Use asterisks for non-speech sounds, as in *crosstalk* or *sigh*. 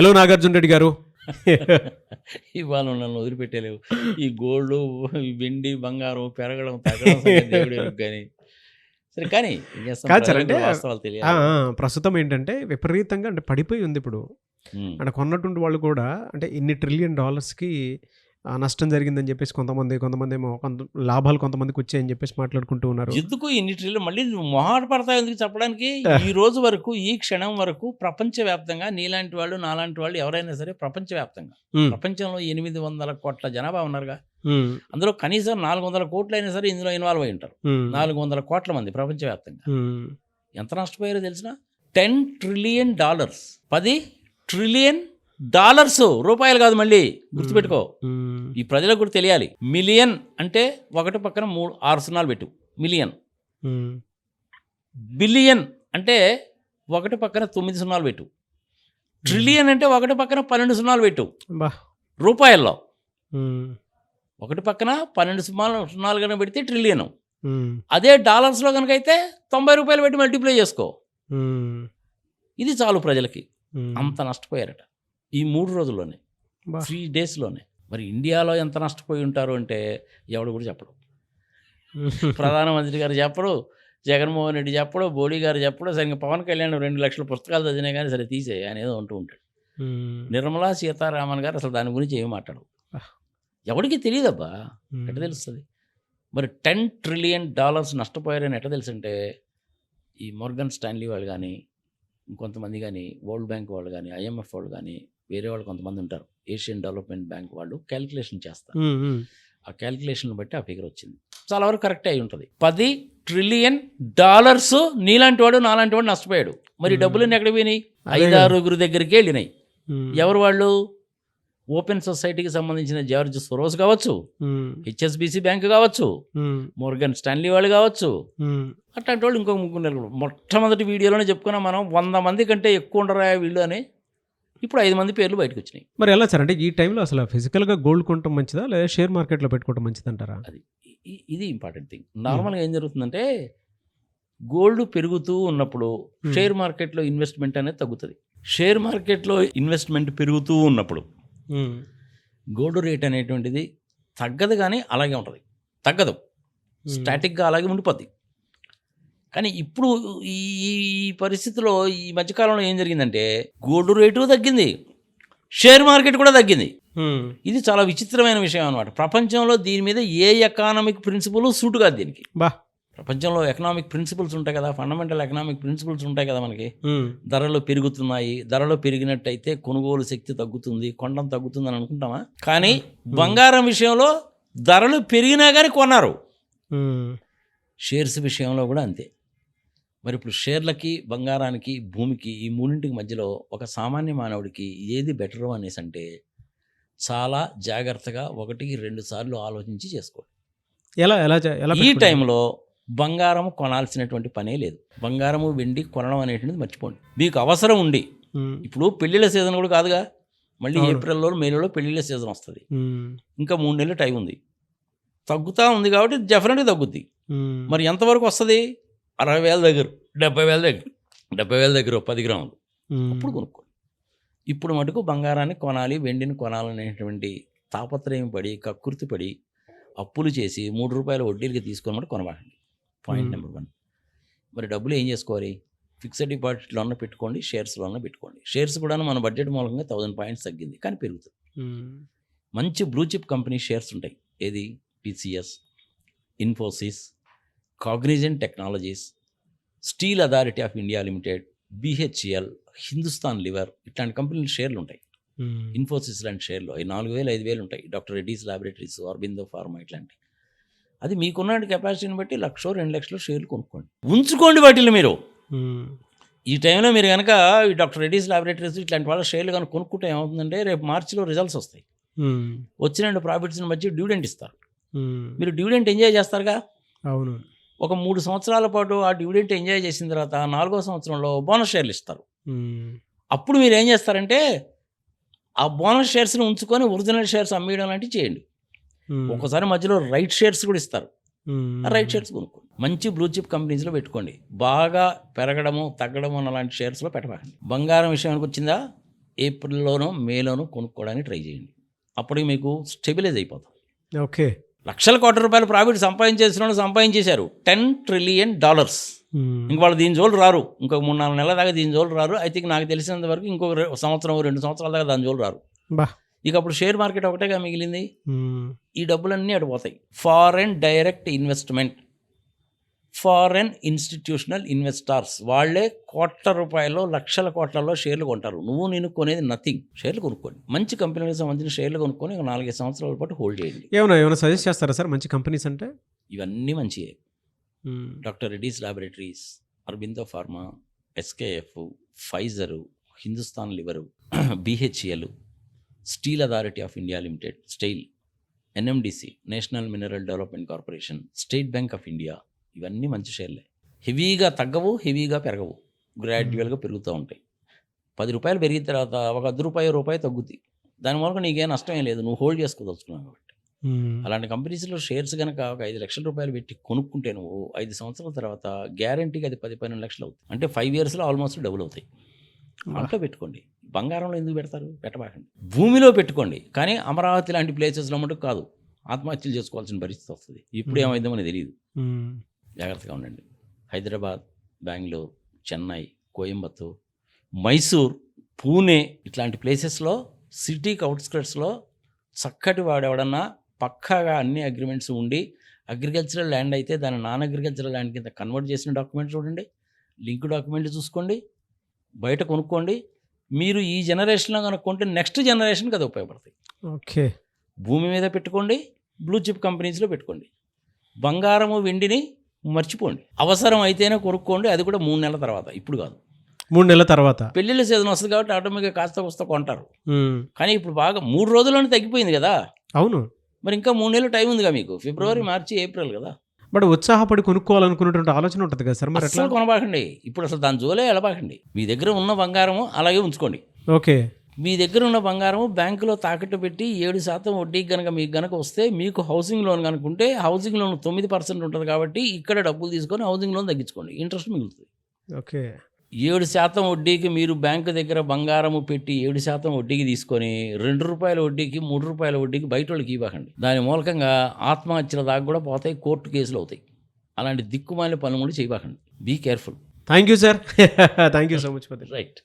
Hello Nagarjuna Reddy గారు. ఇవాళ నన్ను వదిలిపెట్టలేవు. ఈ గోల్డ్ వెండి బంగారం పెరగడం తగ్గడం దేవుడే కానీ *laughs* సరే కానీ ప్రస్తుతం ఏంటంటే విపరీతంగా అంటే పడిపోయి ఉంది ఇప్పుడు. అంటే కొన్నటువంటి వాళ్ళు కూడా అంటే ఇన్ని ట్రిలియన్ డాలర్స్కి నష్టం జరిగిందని చెప్పేసి కొంతమంది కొంతమంది ఏమో కొంత లాభాలు కొంతమందికి వచ్చాయని చెప్పేసి మాట్లాడుకుంటూ ఉన్నారు. ఎందుకు ఇన్ని ట్రిల్లు? మళ్ళీ మొహాట పడతావు ఎందుకు చెప్పడానికి? *laughs* ఈ రోజు వరకు ఈ క్షణం వరకు ప్రపంచవ్యాప్తంగా నీలాంటి వాళ్ళు నాలాంటి వాళ్ళు ఎవరైనా సరే ప్రపంచవ్యాప్తంగా. ప్రపంచంలో ఎనిమిది వందల కోట్ల జనాభా ఉన్నారుగా. అందులో కనీసం నాలుగు వందల కోట్లు అయినా సరే ఇందులో ఇన్వాల్వ్ అయి ఉంటారు. నాలుగు వందల కోట్ల మంది ప్రపంచవ్యాప్తంగా. ఎంత నష్టపోయారో తెలిసిన? Ten trillion dollars. పది ట్రిలియన్ డాలర్స్ రూపాయలు కాదు మళ్ళీ. గుర్తుపెట్టుకో. ఈ ప్రజలకు కూడా తెలియాలి. మిలియన్ అంటే ఒకటి పక్కన మూడు ఆరు సున్నాలు పెట్టు. మిలియన్. బిలియన్ అంటే ఒకటి పక్కన తొమ్మిది సున్నాలు పెట్టు. ట్రిలియన్ అంటే ఒకటి పక్కన పన్నెండు సున్నాలు పెట్టు. రూపాయల్లో. ఒకటి పక్కన పన్నెండు సున్నాలు సున్నాలు కనుక పెడితే ట్రిలియన్. అదే డాలర్స్లో కనుక అయితే తొంభై రూపాయలు పెట్టి మల్టిప్లై చేసుకో. ఇది చాలు ప్రజలకి. అంత నష్టపోయారట. ఈ మూడు రోజుల్లోనే. త్రీ డేస్లోనే. మరి ఇండియాలో ఎంత నష్టపోయి ఉంటారు అంటే ఎవడు కూడా చెప్పడు. *laughs* ప్రధానమంత్రి గారు చెప్పడు జగన్మోహన్ రెడ్డి చెప్పడు మోడీ గారు చెప్పడు సరిగ్గా పవన్ కళ్యాణ్ రెండు లక్షల పుస్తకాలు చదివినా కానీ సరే తీసే అనేది అంటూ ఉంటాడు. నిర్మలా సీతారామన్ గారు అసలు దాని గురించి ఏమి మాట్లాడు ఆహ్. ఎవడికి తెలియదబ్బా? ఎట్ట తెలుస్తుంది? మరి టెన్ ట్రిలియన్ డాలర్స్ నష్టపోయారని ఎట్ట తెలుసుంటే ఈ మోర్గన్ స్టాన్లీ వాళ్ళు కానీ ఇంకొంతమంది కానీ వరల్డ్ బ్యాంక్ వాళ్ళు కానీ ఐఎంఎఫ్ వాళ్ళు కానీ వేరే వాళ్ళు కొంతమంది ఉంటారు. ఏషియన్ డెవలప్మెంట్ బ్యాంక్ వాళ్ళు క్యాలిక్యులేషన్ చేస్తారు. ఆ క్యాలిక్యులేషన్ బట్టి ఆ ఫిగర్ వచ్చింది. చాలా వరకు కరెక్ట్ అయి ఉంటుంది. పది ట్రిలియన్ డాలర్స్ నీలాంటి వాడు నాలాంటి వాడు నష్టపోయాడు. మరి. డబ్బులన్నీ ఎక్కడ పోయినాయి. ఐదారుగురు దగ్గరికి వెళ్ళినాయి. ఎవరు వాళ్ళు? ఓపెన్ సొసైటీకి సంబంధించిన జార్జ్ సొరోస్ కావచ్చు హెచ్ఎస్బిసి బ్యాంక్ కావచ్చు మోర్గన్ స్టాన్లీ వాళ్ళు కావచ్చు. అట్లాంటి వాళ్ళు ఇంకో ముగ్గురు. మొట్టమొదటి వీడియోలోనే చెప్పుకున్నాం మనం వంద మంది కంటే ఎక్కువ ఉండరా వీళ్ళు అని. ఇప్పుడు ఐదు మంది పేర్లు బయటకు వచ్చినాయి. మరి ఎలా సార్? అంటే ఈ టైంలో అసలు ఫిజికల్గా గోల్డ్ కొనడం మంచిదా? లేదా షేర్ మార్కెట్లో పెట్టుకోవడం మంచిది అంటారా అది ఇది ఇంపార్టెంట్ థింగ్. నార్మల్గా ఏం జరుగుతుందంటే గోల్డ్ పెరుగుతూ ఉన్నప్పుడు. షేర్ మార్కెట్లో ఇన్వెస్ట్మెంట్ అనేది తగ్గుతుంది. షేర్ మార్కెట్లో ఇన్వెస్ట్మెంట్ పెరుగుతూ ఉన్నప్పుడు గోల్డ్ రేట్ అనేటువంటిది తగ్గదు కానీ అలాగే ఉంటుంది. తగ్గదు. స్టాటిక్గా అలాగే ఉండిపోద్ది. కానీ ఇప్పుడు ఈ పరిస్థితిలో ఈ మధ్యకాలంలో ఏం జరిగిందంటే గోల్డ్ రేటు తగ్గింది షేర్ మార్కెట్ కూడా తగ్గింది. ఇది చాలా విచిత్రమైన విషయం అనమాట ప్రపంచంలో దీని మీద ఏ ఎకానమిక్ ప్రిన్సిపల్ సూట్ కాదు దీనికి. బా. ప్రపంచంలో ఎకనామిక్ ప్రిన్సిపల్స్ ఉంటాయి కదా ఫండమెంటల్ ఎకనామిక్ ప్రిన్సిపల్స్ ఉంటాయి కదా మనకి. ధరలు పెరుగుతున్నాయి ధరలు పెరిగినట్టయితే కొనుగోలు శక్తి తగ్గుతుంది కొండం తగ్గుతుంది అని అనుకుంటామా? కానీ బంగారం విషయంలో ధరలు పెరిగినా కానీ కొన్నారు. షేర్స్ విషయంలో కూడా అంతే. మరి ఇప్పుడు షేర్లకి బంగారానికి భూమికి ఈ మూడింటికి మధ్యలో ఒక సామాన్య మానవుడికి ఏది బెటరు అనేసి అంటే చాలా జాగ్రత్తగా ఒకటికి రెండు సార్లు ఆలోచించి చేసుకోండి ఎలా ఎలా ఎలా ఈ? టైంలో బంగారం కొనాల్సినటువంటి పనే లేదు. బంగారము వెండి కొనడం అనేటువంటిది మర్చిపోండి. మీకు అవసరం ఉండి. ఇప్పుడు పెళ్ళిళ్ళ సీజన్ కూడా కాదుగా. మళ్ళీ. ఏప్రిల్లో మేలో పెళ్ళిళ్ళ సీజన్ వస్తుంది. ఇంకా మూడు నెలలు టైం ఉంది. తగ్గుతూ ఉంది కాబట్టి డెఫినెట్గా తగ్గుద్ది. మరి ఎంతవరకు వస్తుంది? అరవై వేల దగ్గర డెబ్బై వేల దగ్గర డెబ్బై వేల దగ్గర పది గ్రాములు. అప్పుడు కొనుక్కోండి. ఇప్పుడు మటుకు బంగారాన్ని కొనాలి వెండిని కొనాలనేటువంటి తాపత్రయం పడి కక్కుర్తి పడి అప్పులు చేసి మూడు రూపాయల వడ్డీలకి తీసుకొని మటు కొనబాకండి పాయింట్. నెంబర్ వన్ మరి డబ్బులు ఏం చేసుకోవాలి? ఫిక్స్డ్ డిపాజిట్లో అన్న పెట్టుకోండి షేర్స్లో అన్న పెట్టుకోండి. షేర్స్ కూడా మన బడ్జెట్ మూలంగా థౌసండ్ పాయింట్స్ తగ్గింది కానీ పెరుగుతుంది. మంచి బ్లూ చిప్ కంపెనీ షేర్స్ ఉంటాయి. ఏది? TCS Infosys Cognizant technologies steel authority of India limited BHEL Hindustan lever ఇట్లాంటి కంపెనీలు షేర్లు ఉంటాయి. ఇన్ఫోసిస్ లాంటి షేర్లు ఈ నాలుగు వేలు ఐదు వేలు ఉంటాయి. Doctor Reddy's laboratories Aurobindo pharma ఇట్లాంటి. అది మీకున్న కెపాసిటీని బట్టి లక్ష రెండు లక్షలు షేర్లు కొనుక్కోండి. ఉంచుకోండి వాటిని మీరు. ఉమ్, ఈ టైంలో మీరు కనుక ఈ డాక్టర్ రెడ్డీస్ ల్యాబొరేటరీస్ ఇట్లాంటి వాళ్ళ షేర్లు కనుక కొనుక్కుంటే ఏమవుతుందంటే రేపు మార్చిలో రిజల్ట్స్ వస్తాయి. ఉమ్, వచ్చిన ప్రాఫిట్స్ని బట్టి డివిడెంట్ ఇస్తారు. మీరు డివిడెంట్ ఎంజాయ్ చేస్తారుగా? అవును. ఒక మూడు సంవత్సరాల పాటు ఆ డివిడెంట్ ఎంజాయ్ చేసిన తర్వాత నాలుగో సంవత్సరంలో బోనస్ షేర్లు ఇస్తారు. అప్పుడు మీరు ఏం చేస్తారంటే ఆ బోనస్ షేర్స్ని ఉంచుకొని ఒరిజినల్ షేర్స్ అమ్మేయడం లాంటివి చేయండి. ఒకసారి మధ్యలో రైట్ షేర్స్ కూడా ఇస్తారు. రైట్ షేర్స్ కొనుక్కోండి. మంచి బ్లూ చిప్ కంపెనీస్లో పెట్టుకోండి. బాగా పెరగడము తగ్గడము అన్న లాంటి షేర్స్లో పెట్టకండి బంగారం విషయానికి వచ్చిందా? ఏప్రిల్లోనో మేలోనో కొనుక్కోవడానికి ట్రై చేయండి. అప్పటికి మీకు స్టెబిలైజ్ అయిపోతుంది ఓకే. లక్షల కోట్ల రూపాయలు ప్రాఫిట్ సంపాదించేసిన వాళ్ళు సంపాదించేశారు. Ten trillion dollars. మ్మ్. ఇంక వాళ్ళు దీని జోలు రారు. ఇంకొక మూడు నాలుగు నెలల దాకా దీని జోలు రారు. ఐ థింక్ నాకు తెలిసినంత వరకు ఇంకొక సంవత్సరం రెండు సంవత్సరాల దాకా దాని జోలు రారు. బా. ఇక అప్పుడు షేర్ మార్కెట్ ఒకటేగా మిగిలింది. మ్మ్. ఈ డబ్బులన్నీ అటు పోతాయి. Foreign direct investment foreign institutional investors వాళ్ళే కోట్ల రూపాయలు లక్షల కోట్లలో షేర్లు కొంటారు. నువ్వు నేను కొనేది నథింగ్. షేర్లు కొనుక్కోండి. మంచి కంపెనీలకు సంబంధించిన షేర్లు కొనుక్కొని ఒక నాలుగైదు సంవత్సరాల పాటు హోల్డ్ చేయండి. ఏమన్నా ఏమైనా సజెస్ట్ చేస్తారా సార్? మంచి కంపెనీస్ అంటే? ఇవన్నీ మంచియే. మ్మ్. Doctor Reddy's laboratories Aurobindo pharma SKF Pfizer Hindustan lever *clears throat* BHEL steel authority of India limited SAIL NMDC national mineral development corporation state bank of India ఇవన్నీ మంచి షేర్లే. హెవీగా తగ్గవు హెవీగా పెరగవు. గ్రాడ్యువల్గా పెరుగుతూ ఉంటాయి. పది రూపాయలు పెరిగిన తర్వాత ఒక అర్ధ రూపాయి రూపాయి తగ్గుద్ది. దాని మూలక నీకేం నష్టమే లేదు. నువ్వు హోల్డ్ చేసుకోదలుచుకున్నావు కాబట్టి. అలాంటి కంపెనీస్లో షేర్స్ కనుక ఒక ఐదు లక్షల రూపాయలు పెట్టి కొనుక్కుంటే నువ్వు ఐదు సంవత్సరాల తర్వాత గ్యారంటీగా అది పది పన్నెండు లక్షలు అవుతుంది అంటే ఫైవ్ ఇయర్స్లో ఆల్మోస్ట్ డబుల్ అవుతాయి. అంట్లో పెట్టుకోండి. బంగారంలో ఎందుకు పెడతారు? పెట్టబాకండి. భూమిలో పెట్టుకోండి. కానీ అమరావతి లాంటి ప్లేసెస్లో మటుకు కాదు. ఆత్మహత్యలు చేసుకోవాల్సిన పరిస్థితి వస్తుంది. ఇప్పుడు. ఏమైందో మనకు తెలియదు. జాగ్రత్తగా ఉండండి. హైదరాబాద్ బెంగళూరు చెన్నై కోయంబత్తూర్ మైసూర్ పూణే ఇట్లాంటి ప్లేసెస్లో సిటీకి అవుట్స్కట్స్లో చక్కటి వాడెవడన్నా పక్కాగా అన్ని అగ్రిమెంట్స్ ఉండి అగ్రికల్చరల్ ల్యాండ్ అయితే దాన్ని నాన్ అగ్రికల్చరల్ ల్యాండ్ కింద కన్వర్ట్ చేసిన డాక్యుమెంట్ చూడండి. లింక్ డాక్యుమెంట్ చూసుకోండి. బయట కొనుక్కోండి. మీరు ఈ జనరేషన్లో కనుక్కుంటే నెక్స్ట్ జనరేషన్కి అది ఉపయోగపడతాయి. ఓకే. భూమి మీద పెట్టుకోండి. బ్లూ చిప్ కంపెనీస్లో పెట్టుకోండి. బంగారము వెండిని మర్చిపోండి. అవసరం అయితేనే కొనుక్కోండి అది కూడా మూడు నెలల తర్వాత. ఇప్పుడు కాదు. మూడు నెలల తర్వాత. పెళ్ళిళ్ళ సీజన్ వస్తుంది కాబట్టి ఆటోమేటిక్గా కాస్త వస్తా కొంటారు. కానీ ఇప్పుడు బాగా మూడు రోజుల్లోనే తగ్గిపోయింది కదా. అవును. మరి ఇంకా మూడు నెలలు టైం ఉందిగా మీకు. ఫిబ్రవరి మార్చి ఏప్రిల్ కదా. బట్ ఉత్సాహపడి కొనుక్కోవాలనుకున్నటువంటి ఆలోచన ఉంటుంది కదా సార్ మరి అస్సలు కొనబాకండి. ఇప్పుడు అసలు దాని జోలే ఎలబాకండి మీ దగ్గర ఉన్న బంగారము అలాగే ఉంచుకోండి. ఓకే. మీ దగ్గర ఉన్న బంగారం బ్యాంకులో తాకట్టు పెట్టి ఏడు శాతం వడ్డీకి కనుక మీకు కనుక వస్తే మీకు హౌసింగ్ లోన్ కనుకుంటే హౌసింగ్ లోన్ తొమ్మిది పర్సెంట్ ఉంటుంది కాబట్టి ఇక్కడ డబ్బులు తీసుకొని హౌసింగ్ లోన్ తగ్గించుకోండి. ఇంట్రెస్ట్ మిగులుతుంది. ఓకే. ఏడు శాతం వడ్డీకి మీరు బ్యాంకు దగ్గర బంగారము పెట్టి ఏడు శాతం వడ్డీకి తీసుకొని రెండు రూపాయల వడ్డీకి మూడు రూపాయల వడ్డీకి బయట వాళ్ళకి ఇవ్వకండి. దాని మూలకంగా ఆత్మహత్యల దాకా కూడా పోతాయి కోర్టు కేసులు అవుతాయి. అలాంటి దిక్కుమాలిన పనులు కూడా చేయబాకండి be careful thank you sir thank you so much for right